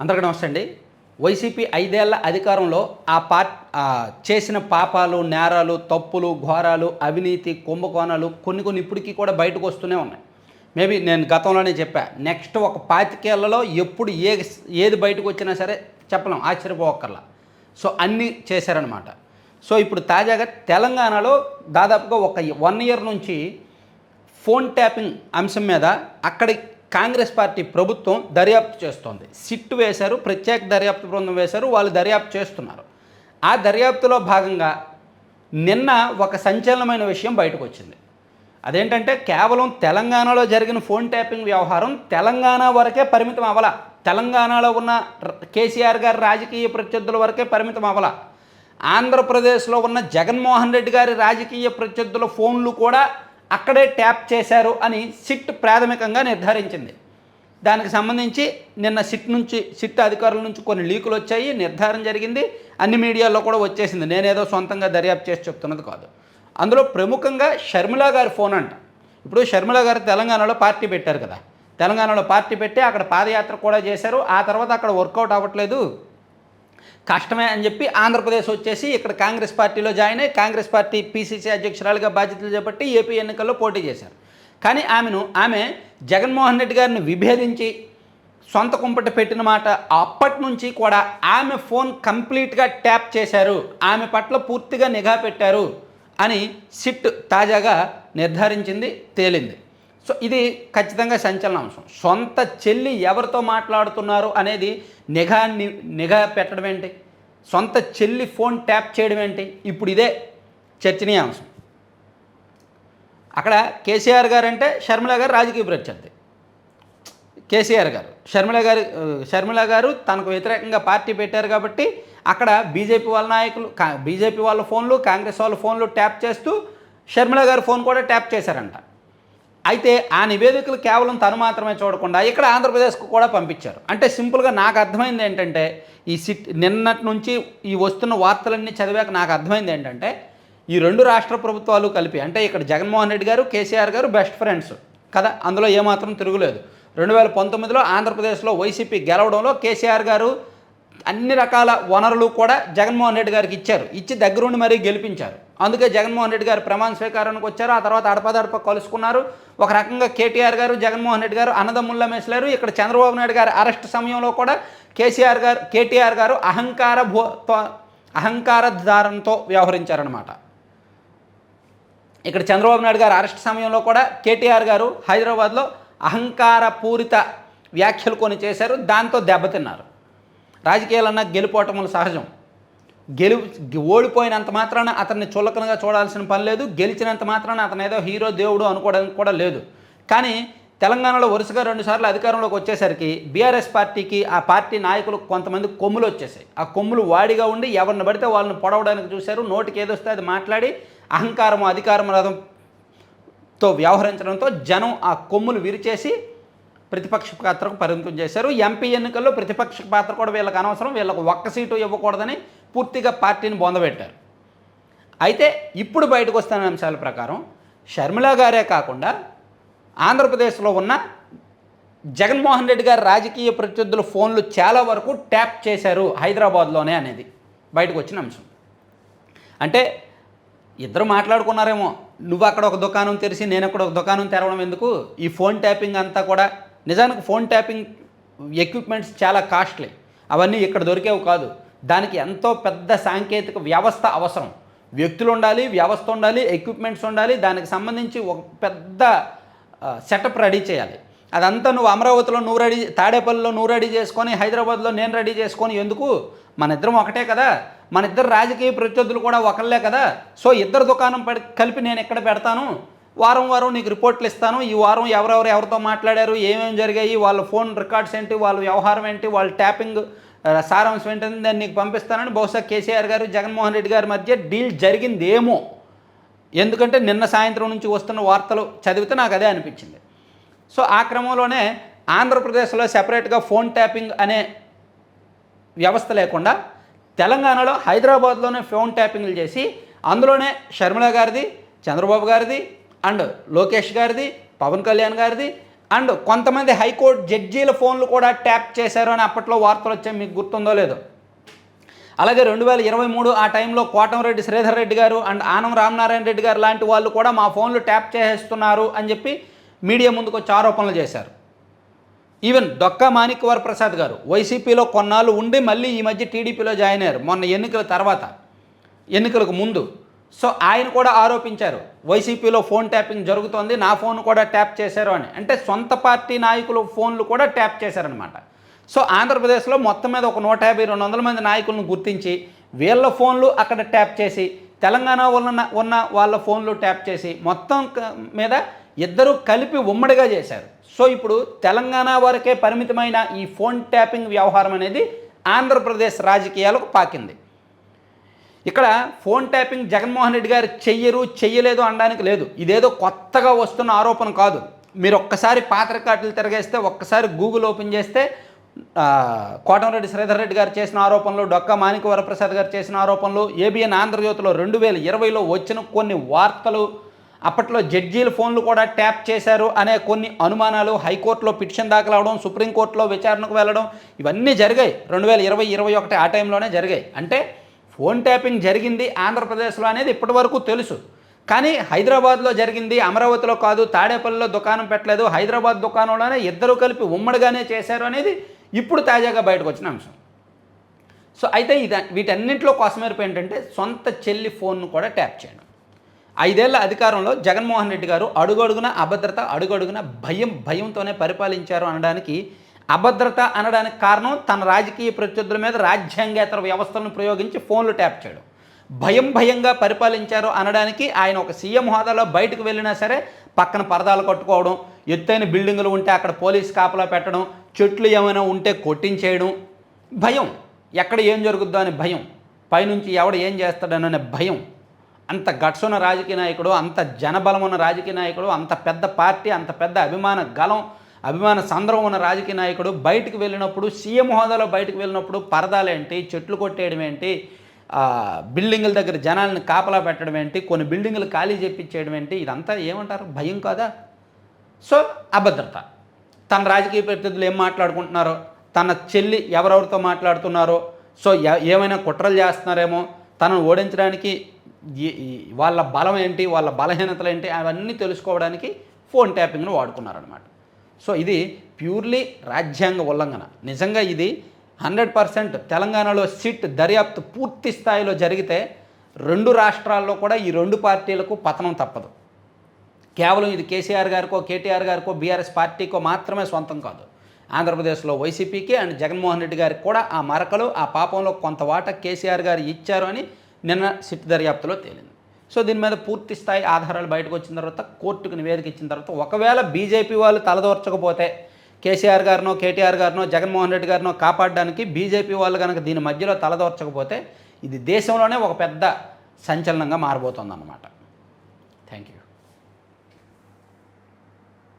అందరికీ నమస్తే అండి. వైసీపీ ఐదేళ్ళ అధికారంలో ఆ పార్ చేసిన పాపాలు నేరాలు తప్పులు ఘోరాలు అవినీతి కుంభకోణాలు కొన్ని కొన్ని ఇప్పటికీ కూడా బయటకు వస్తూనే ఉన్నాయి. మేబీ నేను గతంలోనే చెప్పా నెక్స్ట్ ఒక పాతికేళ్ళలో ఎప్పుడు ఏ ఏది బయటకు వచ్చినా సరే చెప్పలేం ఆశ్చర్యపోవక్కర్లా. సో అన్నీ చేశారనమాట సో ఇప్పుడు తాజాగా తెలంగాణలో దాదాపుగా ఒక వన్ ఇయర్ నుంచి ఫోన్ ట్యాపింగ్ అంశం మీద అక్కడి కాంగ్రెస్ పార్టీ ప్రభుత్వం దర్యాప్తు చేస్తోంది. సిట్ వేశారు ప్రత్యేక దర్యాప్తు బృందం వేశారు వాళ్ళు దర్యాప్తు చేస్తున్నారు. ఆ దర్యాప్తులో భాగంగా నిన్న ఒక సంచలనమైన విషయం బయటకు వచ్చింది. అదేంటంటే కేవలం తెలంగాణలో జరిగిన ఫోన్ ట్యాపింగ్ వ్యవహారం తెలంగాణ వరకే పరిమితం అవ్వాల. తెలంగాణలో ఉన్న ర- కేసీఆర్ గారి రాజకీయ ప్రత్యర్థుల వరకే పరిమితం అవ్వాల. ఆంధ్రప్రదేశ్లో ఉన్న జగన్మోహన్ రెడ్డి గారి రాజకీయ ప్రత్యర్థుల ఫోన్లు కూడా అక్కడే ట్యాప్ చేశారు అని సిట్ ప్రాథమికంగా నిర్ధారించింది. దానికి సంబంధించి నిన్న సిట్ నుంచి సిట్ అధికారుల నుంచి కొన్ని లీకులు వచ్చాయి నిర్ధారణ జరిగింది. అన్ని మీడియాల్లో కూడా వచ్చేసింది. నేనేదో సొంతంగా దర్యాప్తు చేసి చెప్తున్నది కాదు. అందులో ప్రముఖంగా షర్మిల గారి ఫోన్ అంట. ఇప్పుడు షర్మిల గారు తెలంగాణలో పార్టీ పెట్టారు కదా. తెలంగాణలో పార్టీ పెట్టి అక్కడ పాదయాత్ర కూడా చేశారు. ఆ తర్వాత అక్కడ వర్కౌట్ అవ్వట్లేదు. కష్టమే అని చెప్పి ఆంధ్రప్రదేశ్ వచ్చేసి ఇక్కడ కాంగ్రెస్ పార్టీలో జాయిన్ అయ్యి కాంగ్రెస్ పార్టీ పీసీసీ అధ్యక్షురాలుగా బాధ్యతలు చేపట్టి ఏపీ ఎన్నికల్లో పోటీ చేశారు. కానీ ఆమెను ఆమె జగన్మోహన్ రెడ్డి గారిని విభేదించి సొంత కుంపట పెట్టిన మాట అప్పటి నుంచి కూడా ఆమె ఫోన్ కంప్లీట్గా ట్యాప్ చేశారు. ఆమె పట్ల పూర్తిగా నిఘా పెట్టారు అని సిట్ తాజాగా నిర్ధారించింది తేలింది. సో ఇది ఖచ్చితంగా సంచలన అంశం. సొంత చెల్లి ఎవరితో మాట్లాడుతున్నారు అనేది నిఘా ని- నిఘా పెట్టడం ఏంటి? సొంత చెల్లి ఫోన్ ట్యాప్ చేయడం ఏంటి? ఇప్పుడు ఇదే చర్చనీయాంశం అక్కడ కేసీఆర్ గారు అంటే షర్మిల గారు రాజకీయ ప్రత్యర్థి. కేసీఆర్ గారు షర్మిల గారు షర్మిల గారు తనకు వ్యతిరేకంగా పార్టీ పెట్టారు కాబట్టి అక్కడ బీజేపీ వాళ్ళ నాయకులు బీజేపీ వాళ్ళ ఫోన్లు కాంగ్రెస్ వాళ్ళ ఫోన్లు ట్యాప్ చేస్తూ షర్మిల గారి ఫోన్ కూడా ట్యాప్ చేశారంట. అయితే ఆ నివేదికలు కేవలం తను మాత్రమే చూడకుండా ఇక్కడ ఆంధ్రప్రదేశ్కు కూడా పంపించారు. అంటే సింపుల్గా నాకు అర్థమైంది ఏంటంటే ఈ సిట్ నిన్నటి నుంచి ఈ వస్తున్న వార్తలన్నీ చదివాక నాకు అర్థమైంది ఏంటంటే ఈ రెండు రాష్ట్ర ప్రభుత్వాలు కలిపి అంటే ఇక్కడ జగన్మోహన్ రెడ్డి గారు కేసీఆర్ గారు బెస్ట్ ఫ్రెండ్స్ కదా అందులో ఏమాత్రం తిరుగులేదు. రెండు వేల పంతొమ్మిదిలో ఆంధ్రప్రదేశ్లో వైసీపీ గెలవడంలో కేసీఆర్ గారు అన్ని రకాల వనరులు కూడా జగన్మోహన్ రెడ్డి గారికి ఇచ్చారు. ఇచ్చి దగ్గరుండి మరీ గెలిపించారు. అందుకే జగన్మోహన్ రెడ్డి గారు ప్రమాణ స్వీకారానికి వచ్చారు. ఆ తర్వాత అడపదడప కలుసుకున్నారు. ఒక రకంగా కేటీఆర్ గారు జగన్మోహన్ రెడ్డి గారు అన్నదమ్ముల్లా మెసిలారు ఇక్కడ చంద్రబాబు నాయుడు గారి అరెస్ట్ సమయంలో కూడా కేసీఆర్ గారు కేటీఆర్ గారు అహంకార భూ తో- అహంకార దారంతో వ్యవహరించారనమాట ఇక్కడ చంద్రబాబు నాయుడు గారు అరెస్ట్ సమయంలో కూడా కేటీఆర్ గారు హైదరాబాద్లో అహంకారపూరిత వ్యాఖ్యలు కొన్ని చేశారు. దాంతో దెబ్బతిన్నారు. రాజకీయాలన్నా గెలుపోవటములు సహజం. గెలు ఓడిపోయినంత మాత్రాన అతన్ని చులకనగా చూడాల్సిన పని లేదు. గెలిచినంత మాత్రాన అతను ఏదో హీరో దేవుడు అనుకోవడానికి కూడా లేదు. కానీ తెలంగాణలో వరుసగా రెండుసార్లు అధికారంలోకి వచ్చేసరికి బీఆర్ఎస్ పార్టీకి ఆ పార్టీ నాయకులు కొంతమంది కొమ్ములు వచ్చేసాయి. ఆ కొమ్ములు వాడిగా ఉండి ఎవరిని పడితే వాళ్ళని పొడవడానికి చూశారు. నోటికి ఏదొస్తే అది మాట్లాడి అహంకారము అధికారం రథంతో వ్యవహరించడంతో జనం ఆ కొమ్ములు విరిచేసి ప్రతిపక్ష పాత్రకు పరిమితం చేశారు. ఎంపీ ఎన్నికల్లో ప్రతిపక్ష పాత్ర కూడా వీళ్ళకి అనవసరం. వీళ్ళకు ఒక్క సీటు ఇవ్వకూడదని పూర్తిగా పార్టీని బొందబెట్టారు అయితే ఇప్పుడు బయటకు వస్తున్న అంశాల ప్రకారం షర్మిల గారే కాకుండా ఆంధ్రప్రదేశ్లో ఉన్న జగన్మోహన్ రెడ్డి గారి రాజకీయ ప్రత్యర్థుల ఫోన్లు చాలా వరకు ట్యాప్ చేశారు హైదరాబాద్లోనే అనేది బయటకు వచ్చిన అంశం. అంటే ఇద్దరు మాట్లాడుకున్నారేమో నువ్వు అక్కడ ఒక దుకాణం తెరిచి నేను అక్కడ ఒక దుకాణం తెరవడం ఎందుకు? ఈ ఫోన్ ట్యాపింగ్ అంతా కూడా నిజానికి ఫోన్ ట్యాపింగ్ ఎక్విప్మెంట్స్ చాలా కాస్ట్లీ. అవన్నీ ఇక్కడ దొరికేవి కాదు. దానికి ఎంతో పెద్ద సాంకేతిక వ్యవస్థ అవసరం. వ్యక్తులు ఉండాలి వ్యవస్థ ఉండాలి ఎక్విప్మెంట్స్ ఉండాలి దానికి సంబంధించి ఒక పెద్ద సెటప్ రెడీ చేయాలి. అదంతా నువ్వు అమరావతిలో నువ్వు రెడీ తాడేపల్లిలో నువ్వు రెడీ చేసుకొని హైదరాబాద్లో నేను రెడీ చేసుకొని ఎందుకు? మన ఇద్దరం ఒకటే కదా. మన ఇద్దరు రాజకీయ ప్రత్యర్థులు కూడా ఒకళ్ళే కదా. సో ఇద్దరు దుకాణం పెడ కలిపి నేను ఎక్కడ పెడతాను. వారం వారం నీకు రిపోర్ట్లు ఇస్తాను. ఈ వారం ఎవరెవరు ఎవరితో మాట్లాడారు? ఏమేమి జరిగాయి? వాళ్ళ ఫోన్ రికార్డ్స్ ఏంటి? వాళ్ళ వ్యవహారం ఏంటి? వాళ్ళ ట్యాపింగ్ సారాంశం ఏంటంటే నేను నీకు పంపిస్తానని బహుశా కేసీఆర్ గారు జగన్మోహన్ రెడ్డి గారి మధ్య డీల్ జరిగిందేమో. ఎందుకంటే నిన్న సాయంత్రం నుంచి వస్తున్న వార్తలు చదివితే నాకు అదే అనిపించింది. సో ఆ క్రమంలోనే ఆంధ్రప్రదేశ్లో సెపరేట్గా ఫోన్ ట్యాపింగ్ అనే వ్యవస్థ లేకుండా తెలంగాణలో హైదరాబాద్లోనే ఫోన్ ట్యాపింగ్లు చేసి అందులోనే షర్మిల గారిది చంద్రబాబు గారిది అండ్ లోకేష్ గారిది పవన్ కళ్యాణ్ గారిది అండ్ కొంతమంది హైకోర్టు జడ్జీల ఫోన్లు కూడా ట్యాప్ చేశారు అని అప్పట్లో వార్తలు వచ్చాయి. మీకు గుర్తుందో లేదో. అలాగే రెండు వేల ఇరవై మూడు ఆ టైంలో కోటంరెడ్డి శ్రీధర్ రెడ్డి గారు అండ్ ఆనం రామనారాయణ రెడ్డి గారు లాంటి వాళ్ళు కూడా మా ఫోన్లు ట్యాప్ చేసేస్తున్నారు అని చెప్పి మీడియా ముందుకు వచ్చి ఆరోపణలు చేశారు. ఈవెన్ దొక్కా మాణిక్యవర ప్రసాద్ గారు వైసీపీలో కొన్నాళ్ళు ఉండి మళ్ళీ ఈ మధ్య టీడీపీలో జాయిన్ అయ్యారు. మొన్న ఎన్నికల తర్వాత ఎన్నికలకు ముందు సో ఆయన కూడా ఆరోపించారు. వైసీపీలో ఫోన్ ట్యాపింగ్ జరుగుతోంది నా ఫోన్ కూడా ట్యాప్ చేశారు అని. అంటే సొంత పార్టీ నాయకులు ఫోన్లు కూడా ట్యాప్ చేశారనమాట సో ఆంధ్రప్రదేశ్లో మొత్తం మీద ఒక నూట యాభై రెండు వందల మంది నాయకులను గుర్తించి వీళ్ళ ఫోన్లు అక్కడ ట్యాప్ చేసి తెలంగాణ ఉన్న ఉన్న వాళ్ళ ఫోన్లు ట్యాప్ చేసి మొత్తం మీద ఇద్దరు కలిపి ఉమ్మడిగా చేశారు. సో ఇప్పుడు తెలంగాణ వరకే పరిమితమైన ఈ ఫోన్ ట్యాపింగ్ వ్యవహారం అనేది ఆంధ్రప్రదేశ్ రాజకీయాలకు పాకింది. ఇక్కడ ఫోన్ ట్యాపింగ్ జగన్మోహన్ రెడ్డి గారు చెయ్యరు చెయ్యలేదు అనడానికి లేదు. ఇదేదో కొత్తగా వస్తున్న ఆరోపణ కాదు. మీరు ఒక్కసారి పాత రికార్డులు తిరగేస్తే ఒక్కసారి గూగుల్ ఓపెన్ చేస్తే ఆ, కోటంరెడ్డి శ్రీధర్ రెడ్డి గారు చేసిన ఆరోపణలు డొక్కా మాణిక వరప్రసాద్ గారు చేసిన ఆరోపణలు ఏబిఎన్ ఆంధ్రజ్యోతిలో రెండు వేల ఇరవైలో వచ్చిన కొన్ని వార్తలు అప్పట్లో జడ్జీల ఫోన్లు కూడా ట్యాప్ చేశారు అనే కొన్ని అనుమానాలు హైకోర్టులో పిటిషన్ దాఖలవడం సుప్రీంకోర్టులో విచారణకు వెళ్ళడం ఇవన్నీ జరిగాయి. రెండు వేల ఇరవై ఇరవై ఒకటి ఆ టైంలోనే జరిగాయి. అంటే ఫోన్ ట్యాపింగ్ జరిగింది ఆంధ్రప్రదేశ్లో అనేది ఇప్పటివరకు తెలుసు. కానీ హైదరాబాద్లో జరిగింది అమరావతిలో కాదు తాడేపల్లిలో దుకాణం పెట్టలేదు హైదరాబాద్ దుకాణంలోనే ఇద్దరు కలిపి ఉమ్మడిగానే చేశారు అనేది ఇప్పుడు తాజాగా బయటకు వచ్చిన అంశం. సో అయితే ఇది వీటన్నింటిలో కోసమేరపు ఏంటంటే సొంత చెల్లి ఫోన్ను కూడా ట్యాప్ చేయడం. ఐదేళ్ళ అధికారంలో జగన్మోహన్ రెడ్డి గారు అడుగడుగున అభద్రత అడుగడుగున భయం భయంతోనే పరిపాలించారు అనడానికి అభద్రత అనడానికి కారణం తన రాజకీయ ప్రత్యర్థుల మీద రాజ్యాంగేతర వ్యవస్థలను ప్రయోగించి ఫోన్లు ట్యాప్ చేయడం. భయం భయంగా పరిపాలించారు అనడానికి ఆయన ఒక సీఎం హోదాలో బయటకు వెళ్ళినా సరే పక్కన పరదాలు కట్టుకోవడం ఎత్తైన బిల్డింగులు ఉంటే అక్కడ పోలీస్ కాపలా పెట్టడం చెట్లు ఏమైనా ఉంటే కొట్టించేయడం. భయం. ఎక్కడ ఏం జరుగుద్దో అనే భయం. పైనుంచి ఎవడు ఏం చేస్తాడననే భయం. అంత గట్సున్న ఉన్న రాజకీయ నాయకుడు అంత జనబలం ఉన్న రాజకీయ నాయకుడు అంత పెద్ద పార్టీ అంత పెద్ద అభిమాన గలం అభిమాన సంద్రం ఉన్న రాజకీయ నాయకుడు బయటకు వెళ్ళినప్పుడు సీఎం హోదాలో బయటకు వెళ్ళినప్పుడు పరదాలేంటి చెట్లు కొట్టేయడం ఏంటి బిల్డింగుల దగ్గర జనాలను కాపలా పెట్టడం ఏంటి కొన్ని బిల్డింగులు ఖాళీ చేపించేయడం ఏంటి ఇదంతా ఏమంటారు? భయం కాదా? సో అభద్రత. తన రాజకీయ ప్రతినిధులు ఏం మాట్లాడుకుంటున్నారో తన చెల్లి ఎవరెవరితో మాట్లాడుతున్నారో సో ఏమైనా కుట్రలు చేస్తున్నారేమో తనను ఓడించడానికి వాళ్ళ బలం ఏంటి వాళ్ళ బలహీనతలు ఏంటి అవన్నీ తెలుసుకోవడానికి ఫోన్ ట్యాపింగ్ను వాడుకున్నారనమాట సో ఇది ప్యూర్లీ రాజ్యాంగ ఉల్లంఘన. నిజంగా ఇది హండ్రెడ్ పర్సెంట్ తెలంగాణలో సిట్ దర్యాప్తు పూర్తి స్థాయిలో జరిగితే రెండు రాష్ట్రాల్లో కూడా ఈ రెండు పార్టీలకు పతనం తప్పదు. కేవలం ఇది కేసీఆర్ గారికో కేటీఆర్ గారికో బీఆర్ఎస్ పార్టీకో మాత్రమే సొంతం కాదు. ఆంధ్రప్రదేశ్లో వైసీపీకి అండ్ జగన్మోహన్ రెడ్డి గారికి కూడా ఆ మరకలు ఆ పాపంలో కొంత వాట కేసీఆర్ గారు ఇచ్చారు అని నిన్న సిట్ దర్యాప్తులో తేలింది. సో దీని మీద పూర్తి స్థాయి ఆధారాలు బయటకు వచ్చిన తర్వాత కోర్టుకు నివేదిక ఇచ్చిన తర్వాత ఒకవేళ బీజేపీ వాళ్ళు తలదోర్చకపోతే కేసీఆర్ గారినో కేటీఆర్ గారినో జగన్మోహన్ రెడ్డి గారినో కాపాడడానికి బీజేపీ వాళ్ళు కనుక దీని మధ్యలో తలదోర్చకపోతే ఇది దేశంలోనే ఒక పెద్ద సంచలనంగా మారబోతోందన్నమాట. Thank you